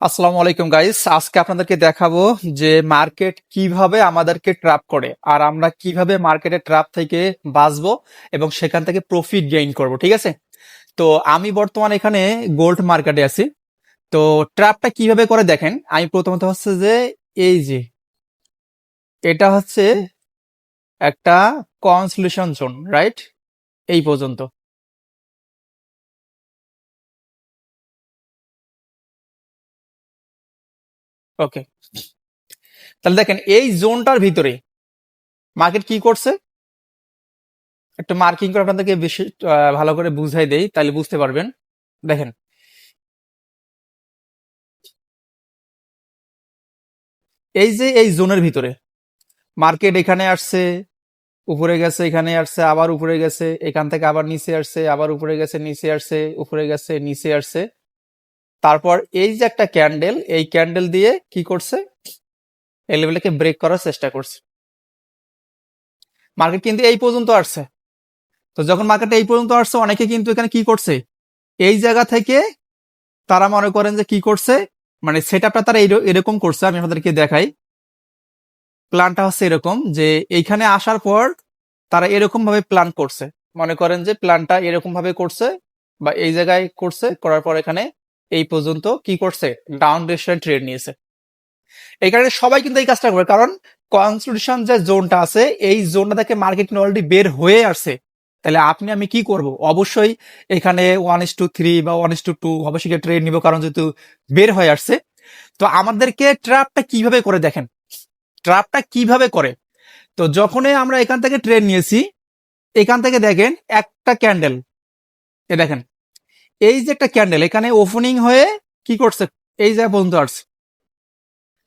আসসালামু আলাইকুম গাইস আজকে আপনাদেরকে দেখাবো যে মার্কেট কীভাবে আমাদেরকে ট্র্যাপ করে আর আমরা কীভাবে মার্কেটের ট্র্যাপ থেকে বাঁচবো এবং সেখান থেকে প্রফিট গেইন করব, ঠিক আছে? তো আমি বর্তমানে এখানে গোল্ড মার্কেটে আছি। তো ট্র্যাপটা কীভাবে করে দেখেন? আমি প্রথমত হচ্ছে যে এই যে এটা হচ্ছে একটা কনসলিউশন জোন রাইট এই পর্যন্ত। ওকে তাহলে দেখেন, এই জোনটার ভিতরে মার্কেট কি করছে? একটু মার্কিং করে আপনাদেরকে বেশি ভালো করে বুঝাই দেই, তাহলে বুঝতে পারবেন। দেখেন। এই যে এই জোনের ভিতরে মার্কেট এখানে আসছে, উপরে গেছে, এখানে আসছে, আবার উপরে গেছে, এখান থেকে আবার নিচে আসছে, আবার উপরে গেছে, নিচে আসছে, উপরে গেছে, নিচে আসছে। তারপর এই যে একটা ক্যান্ডেল এই ক্যান্ডেল দিয়ে কি করছে? এই লেভেলটাকে ব্রেক করার চেষ্টা করছে। মার্কেট কিন্তু এই পর্যন্ত আসছে। তো যখন মার্কেট এই পর্যন্ত আসছে, অনেকে কিন্তু এখানে কি করছে? এই জায়গা থেকে তারা মনে করেন যে কি করছে? মানে সেট আপটা তারা এরকম করছে, আমি আপনাদেরকে দেখাই। প্ল্যানটা হচ্ছে এরকম যে এইখানে আসার পর তারা এরকম ভাবে প্ল্যান করছে। মনে করেন যে প্ল্যানটা এরকম ভাবে করছে বা এই জায়গায় করছে, করার পর এখানে এই পর্যন্ত কি করছে? ডাউন ডিরেকশন ট্রেড নিয়েছে। এই কারণে সবাই কিন্তু এই কাজটা করবে, কারণ কনস্টিটিউশন যে জোনটা আছে, এই জোনটা থেকে মার্কেট অলরেডি বের হয়ে আসছে। তাহলে আপনি, আমি কি করব? অবশ্যই এখানে ওয়ান ইস টু থ্রি বা ওয়ান ইস টু টু অবশ্যই ট্রেড নিব, কারণ যেহেতু বের হয়ে আসছে। তো আমাদেরকে ট্র্যাপটা কীভাবে করে দেখেন? ট্র্যাপটা কীভাবে করে? তো যখনই আমরা এখান থেকে ট্রেড নিয়েছি, এখান থেকে দেখেন একটা ক্যান্ডেল এ দেখেন এই যে একটা ক্যান্ডেল এখানে ওপেনিং হয়ে কি করছে? এই যে বন্ধু আসছে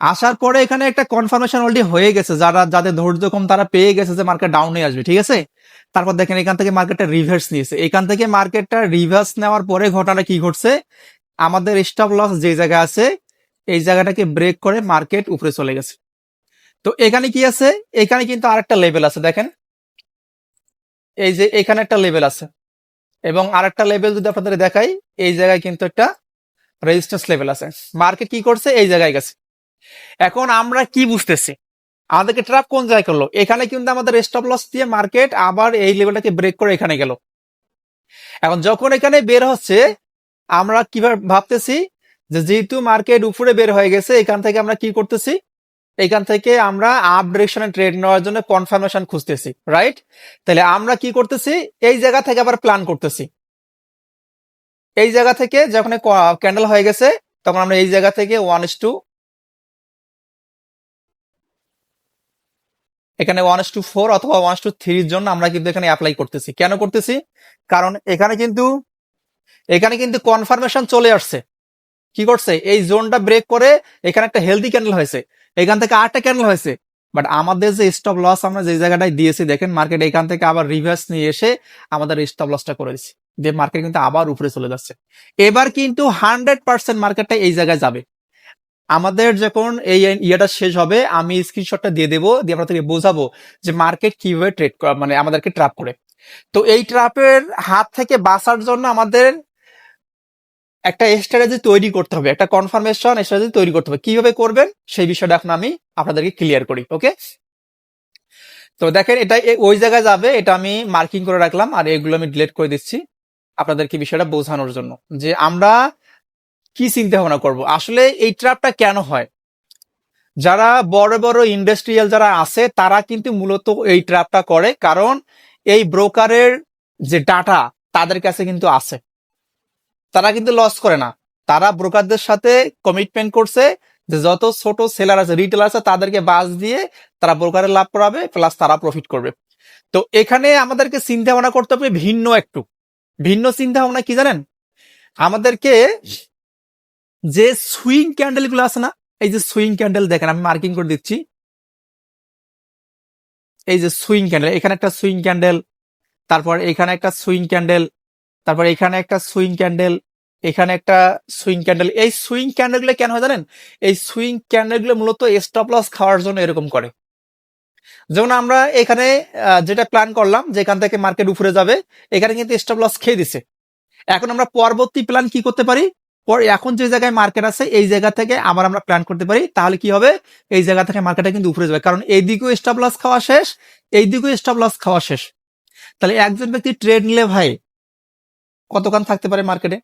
আসার পরে এখানে একটা কনফার্মেশন অলরেডি হয়ে গেছে, যারা, যাদের ধৈর্য কম, তারা পেয়ে গেছে যে মার্কেট ডাউনে আসবে, ঠিক আছে? তারপর দেখেন এখান থেকে মার্কেটটা রিভার্স নিয়েছে। এখান থেকে মার্কেটটা রিভার্স নেওয়ার পরে ঘটনাটা কি ঘটছে? আমাদের স্টপ লস যে জায়গা আছে, এই জায়গাটাকে ব্রেক করে মার্কেট উপরে চলে গেছে। তো এখানে কি আছে? এখানে কিন্তু আরেকটা লেভেল আছে, দেখেন। এই যে এখানে একটা লেভেল আছে। এবং আর একটা লেভেল যদি আপনাদের দেখাই, এই জায়গায় কিন্তু একটা রেজিস্ট্যান্স লেভেল আছে। মার্কেট কি করছে? এই জায়গায় গেছে। এখন আমরা কি বুঝতেছি? আমাদেরকে ট্র্যাপ কোন জায়গায় করল? এখানে কিন্তু আমাদের স্টপ লস দিয়ে মার্কেট আবার এই লেভেলটাকে ব্রেক করে এখানে গেল। এখন যখন এখানে বের হচ্ছে, আমরা কীভাবে ভাবতেছি যে যেহেতু মার্কেট উপরে বের হয়ে গেছে, এখান থেকে আমরা কি করতেছি? এখান থেকে আমরা আপ ডিরেকশনে ট্রেড নেওয়ার জন্য কনফার্মেশন খুঁজতেছি রাইট তাহলে আমরা কি করতেছি? এই জায়গা থেকে আবার প্ল্যান করতেছি। এই জায়গা থেকে যখন ক্যান্ডেল হয়ে গেছে, তখন আমরা এই জায়গা থেকে ওয়ান ইস টু এখানে ওয়ান ইস টু ফোর অথবা ওয়ান টু থ্রির জন্য আমরা কিন্তু এখানে অ্যাপ্লাই করতেছি। কেন করতেছি? কারণ এখানে কিন্তু এখানে কিন্তু কনফার্মেশন চলে আসছে। কি করছে? এই জোনটা ব্রেক করে এখানে একটা হেলদি ক্যান্ডেল হয়েছে। এখান থেকে আটটা ক্যান্ডেল হয়েছে। বাট আমাদের যে স্টপ লস আমরা যে জায়গাটায় দিয়েছি, দেখেন মার্কেট এখান থেকে আবার রিভার্স নিয়ে এসে আমাদের স্টপ লসটা করে দিচ্ছি। দিয়ে মার্কেট কিন্তু আবার উপরে চলে যাচ্ছে। এবার কিন্তু হান্ড্রেড পার্সেন্ট মার্কেটটা এই জায়গায় যাবে। আমাদের যখন এই ইয়েটা শেষ হবে, আমি স্ক্রিনশটটা দিয়ে দেবো, দিয়ে আপনাদেরকে বোঝাবো যে মার্কেট কীভাবে ট্রেড মানে আমাদেরকে ট্র্যাপ করে। তো এই ট্রাপের হাত থেকে বাঁচার জন্য আমাদের একটা স্ট্র্যাটেজি তৈরি করতে হবে, একটা কনফার্মেশন স্ট্র্যাটেজি তৈরি করতে হবে। কীভাবে করবেন? সেই বিষয়টা এখন আমি আপনাদেরকে ক্লিয়ার করি ওকে তো দেখেন, এটা ওই জায়গায় যাবে, এটা আমি মার্কিং করে রাখলাম, আর এগুলো আমি ডিলিট করে দিচ্ছি আপনাদেরকে বিষয়টা বোঝানোর জন্য যে আমরা কি চিন্তা ভাবনা করব। আসলে এই ট্র্যাপটা কেন হয়? যারা বড় বড় ইন্ডাস্ট্রিয়াল যারা আছে, তারা কিন্তু মূলত এই ট্র্যাপটা করে, কারণ এই ব্রোকারের যে ডাটা তাদের কাছে কিন্তু আছে। তারা কিন্তু লস করে না। তারা ব্রোকারদের সাথে কমিটমেন্ট করছে যে যত ছোট সেলার আছে রিটেল আছে, তাদেরকে বাস দিয়ে তারা ব্রোকারের লাভ করাবে প্লাস তারা প্রফিট করবে। তো এখানে আমাদেরকে চিন্তা ভাবনা করতে হবে ভিন্ন একটু। ভিন্ন চিন্তা ভাবনা কি জানেন? আমাদেরকে যে সুইং ক্যান্ডেলগুলো আছে না, এই যে সুইং ক্যান্ডেল দেখেন, আমি মার্কিং করে দিচ্ছি। এই যে সুইং ক্যান্ডেল এখানে একটা সুইং ক্যান্ডেল তারপর এখানে একটা সুইং ক্যান্ডেল তারপর এখানে একটা সুইং ক্যান্ডেল, এখানে একটা সুইং ক্যান্ডেল। এই সুইং ক্যান্ডেলগুলো কেন হয় জানেন? এই সুইং ক্যান্ডেলগুলো মূলত স্টপ লস খাওয়ার জন্য এরকম করে। যেমন আমরা এখানে যেটা প্ল্যান করলাম যে এখান থেকে মার্কেট উপরে যাবে, এখানে কিন্তু স্টপ লস খেয়ে দিছে। এখন আমরা পরবর্তী প্ল্যান কি করতে পারি? পরে, এখন যে জায়গায় মার্কেট আছে, এই জায়গা থেকে আবার আমরা প্ল্যান করতে পারি। তাহলে কি হবে? এই জায়গা থেকে মার্কেটটা কিন্তু উপরে যাবে। কারণ এই দিকেও স্টপ লস খাওয়া শেষ, এই দিকেও স্টপ লস খাওয়া শেষ। তাহলে একজন ব্যক্তি ট্রেড নিলে ভাই কতক্ষণ থাকতে পারে মার্কেটে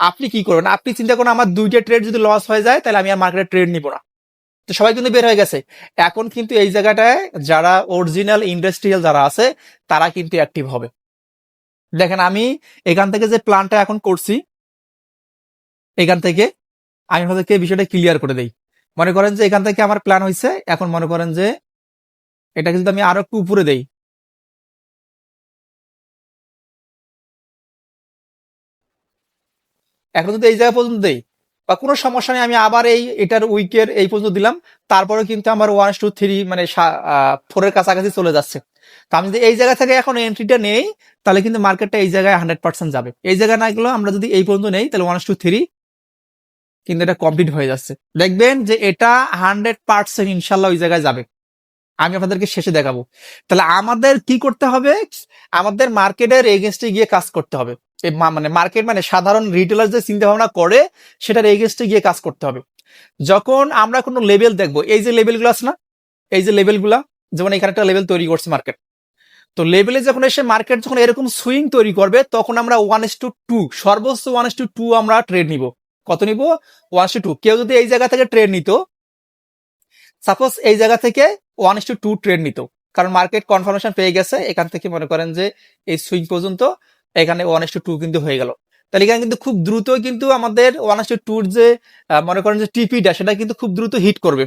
আপনি কি করবেন? আপনি চিন্তা করুন, আমার দুইটা ট্রেড যদি লস হয়ে যায়, তাহলে আমি আর মার্কেটে ট্রেড নিব না। তো সবাই কিন্তু বের হয়ে গেছে। এখন কিন্তু এই জায়গাটায় যারা অরিজিনাল ইন্ডাস্ট্রিয়াল যারা আছে, তারা কিন্তু অ্যাক্টিভ হবে। দেখেন, আমি এখান থেকে যে প্ল্যানটা এখন করছি, এখান থেকে আমি আপনাদেরকে বিষয়টা ক্লিয়ার করে দেই। মনে করেন যে এখান থেকে আমার প্ল্যান হয়েছে এখন মনে করেন যে এটাকে যদি আমি আরও একটু উপরে দেই এখন যদি এই জায়গা পর্যন্ত দেই। বা কোনো সমস্যা নেই, আমি আবার এই, এটার উইকের এই পর্যন্ত দিলাম। তারপরে কিন্তু আমার ওয়ান টু থ্রি মানে ফোরের কাছাকাছি চলে যাচ্ছে। তো আমি যদি এই জায়গা থেকে এখন এন্ট্রিটা নেই, তাহলে কিন্তু মার্কেটটা এই জায়গায় হান্ড্রেড পার্সেন্ট যাবে। এই জায়গায় না গেলেও আমরা যদি এই পর্যন্ত নেই, তাহলে ওয়ান টু থ্রি কিন্তু এটা কমপ্লিট হয়ে যাচ্ছে। দেখবেন যে এটা হান্ড্রেড পার্সেন্ট ইনশাল্লাহ ওই জায়গায় যাবে। আমি আপনাদেরকে শেষে দেখাবো। তাহলে আমাদের কি করতে হবে? আমাদের মার্কেটের এগেনস্টে গিয়ে কাজ করতে হবে। মানে মার্কেট মানে সাধারণ রিটেলার যে চিন্তা ভাবনা করে, সেটার এগেনস্টে গিয়ে কাজ করতে হবে। যখন আমরা কোনো লেভেল দেখব, এই যে লেভেলগুলো আছে না, এই যে লেভেলগুলা যেমন এখানে একটা লেভেল তৈরি করছে মার্কেট তো লেভেলে যখন এসে মার্কেট যখন এরকম সুইং তৈরি করবে, তখন আমরা ওয়ান এস টু টু সর্বোচ্চ ওয়ান এস টু টু আমরা ট্রেড নিব। কত নিব? ওয়ান টু টু কেউ যদি এই জায়গা থেকে ট্রেড নিত সাপোজ এই জায়গা থেকে ওয়ান টু টু ট্রেড নিত, কারণ মার্কেট কনফার্মেশন পেয়ে গেছে, এখান থেকে মনে করেন যে এই সুইং পর্যন্ত এখানে ওয়ান টু টু কিন্তু হয়ে গেল। তাহলে এখানে কিন্তু খুব দ্রুত কিন্তু আমাদের ওয়ান টু টুর যে মনে করেন যে টিপিটা সেটা কিন্তু খুব দ্রুত হিট করবে।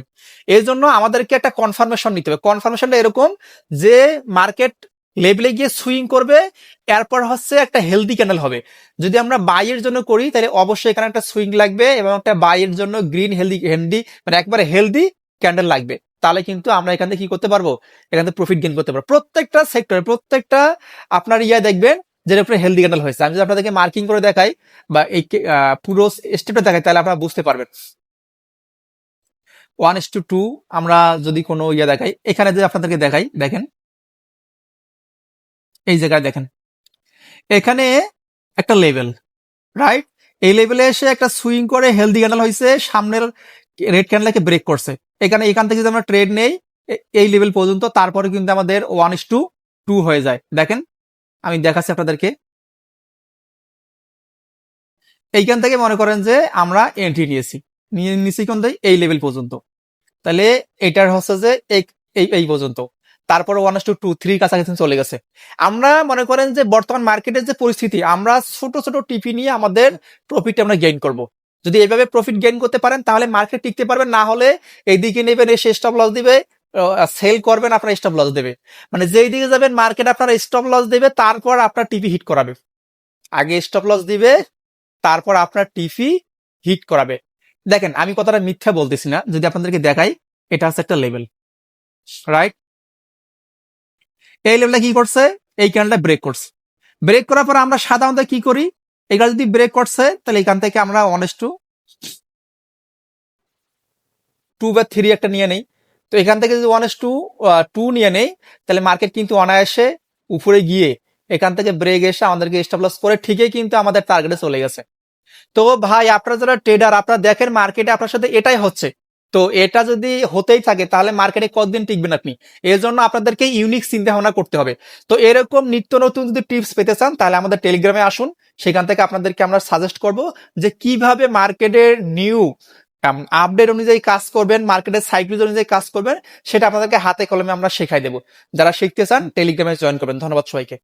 এর জন্য আমাদেরকে একটা কনফার্মেশন নিতে হবে। কনফার্মেশনটা এরকম যে মার্কেট লেভেলে গিয়ে সুইং করবে, এরপর হচ্ছে একটা হেলদি ক্যান্ডেল হবে। যদি আমরা বাইয়ের জন্য করি, তাহলে অবশ্যই এখানে একটা সুইং লাগবে এবং একটা বাইয়ের জন্য গ্রিন হেলদি হেলদি মানে একবারে হেলদি ক্যান্ডেল লাগবে। তাহলে কিন্তু আমরা এখান থেকে কি করতে পারব? এখান থেকে প্রফিট গেইন করতে পারব। প্রত্যেকটা সেক্টরে প্রত্যেকটা আপনার ইয়া দেখবেন যেটা উপরে হেলদি ক্যান্ডেল হয়েছে। আমি যদি আপনাদেরকে মার্কিং করে দেখাই বা এই পুরো স্টেপটা দেখাই, তাহলে আপনারা বুঝতে পারবেন। ওয়ান ইস টু টু আমরা যদি কোনো ইয়ে দেখাই, এখানে যদি আপনাদেরকে দেখাই, দেখেন। এই জায়গায় দেখেন। এখানে একটা লেভেল রাইট এই লেভেলে এসে একটা সুইং করে হেলদি ক্যান্ডেল হয়েছে, সামনের রেড ক্যান্ডেলকে ব্রেক করছে। এখানে এখান থেকে যদি আমরা ট্রেড নেই এই লেভেল পর্যন্ত, তারপরে কিন্তু আমাদের ওয়ান ইস টু টু হয়ে যায়। দেখেন আমি দেখাচ্ছি আপনাদেরকে। এইখান থেকে মনে করেন যে আমরা এন্ট্রি নিয়েছি। নিয়ে নিয়েছি কোন? এই লেভেল পর্যন্ত। তাহলে এটার হচ্ছে যে এই- এই পর্যন্ত। তারপর ওয়ান টু টু থ্রি কাছাকাছি চলে গেছে। আমরা মনে করেন যে বর্তমান মার্কেটের যে পরিস্থিতি, আমরা ছোট ছোট টিপি নিয়ে আমাদের প্রফিট আমরা গেইন করব। যদি এভাবে প্রফিট গেইন করতে পারেন, তাহলে মার্কেট টিকতে পারবেন। না হলে এইদিকে নেবেন, এই শেষ স্টপ লস দিবে। সেল করবেন, আপনার স্টপ লস দেবে। মানে যেই দিকে যাবেন মার্কেট আপনার স্টপ লস দেবে, তারপর আপনার টিপি হিট করাবে। আগে স্টপ লস দিবে, তারপর আপনার টিপি হিট করাবে। দেখেন, আমি কথাটা মিথ্যা বলতেছি না, যদি আপনাদেরকে দেখাই, এটা হচ্ছে একটা লেভেল রাইট এই লেভেলটা কি করছে? এই ক্যান্ডেলটা ব্রেক করছে। ব্রেক করার পর আমরা সাধারণত কি করি? এগুলো যদি ব্রেক করছে, তাহলে এখান থেকে আমরা ওয়ান টু টু বা থ্রি একটা নিয়ে নেই। তো এখান থেকে যদি ওয়ান টু টু নিয়ে নেই, তাহলে মার্কেট কিন্তু অনায়াসে উপরে গিয়ে এখান থেকে ব্রেক এসে আমাদেরকে স্টাবলাস করে ঠিকই কিন্তু আমাদের টার্গেটে চলে গেছে। তো ভাই, আপনারা যারা ট্রেডার আপনারা দেখেন মার্কেটে আপনার সাথে এটাই হচ্ছে। তো এটা যদি হতেই থাকে, তাহলে মার্কেটে কতদিন টিকবেন আপনি? এর জন্য আপনাদেরকে ইউনিক চিন্তা ভাবনা করতে হবে। তো এরকম নিত্য নতুন যদি টিপস পেতে চান, তাহলে আমাদের টেলিগ্রামে আসুন। সেখান থেকে আপনাদেরকে আমরা সাজেস্ট করব যে কীভাবে মার্কেটের নিউ আপডেট অনুযায়ী কাজ করবেন মার্কেটের সাইকেল অনুযায়ী কাজ করবেন, সেটা আপনাদেরকে হাতে কলমে আমরা শেখাই দেবো। যারা শিখতে চান টেলিগ্রামে জয়েন করবেন। ধন্যবাদ সবাইকে।